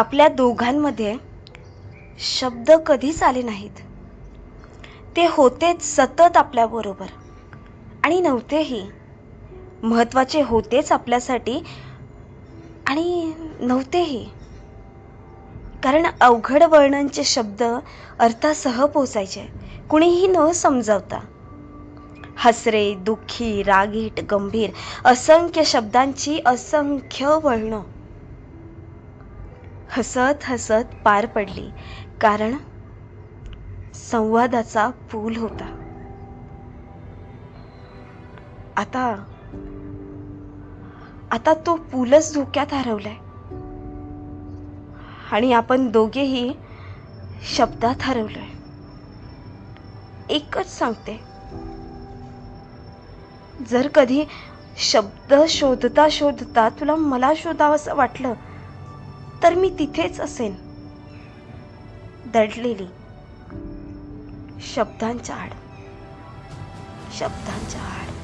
आपल्या दोघांमध्ये शब्द कधीच आले नाहीत. ते होतेच सतत आपल्याबरोबर आणि नव्हतेही. महत्त्वाचे होतेच आपल्यासाठी आणि नव्हतेही. कारण अवघड वर्णांचे शब्द अर्थासह पोचायचे. कुणीही न समजावता. हसरे दुःखी रागीट गंभीर असंख्य शब्दांची असंख्य वळणं. हसत हसत पार पडली कारण संवादाचा पूल होता. आता आता तो पूलच धोक्यात हरवलाय. आणि आपण दोघेही शब्दात हरवलोय. एकच सांगते. जर कधी शब्द शोधता शोधता तुला मला शोधावंसं वाटलं तर मी तिथेच असेन. दडलेली शब्दांच्या आड. शब्दांच्या आड.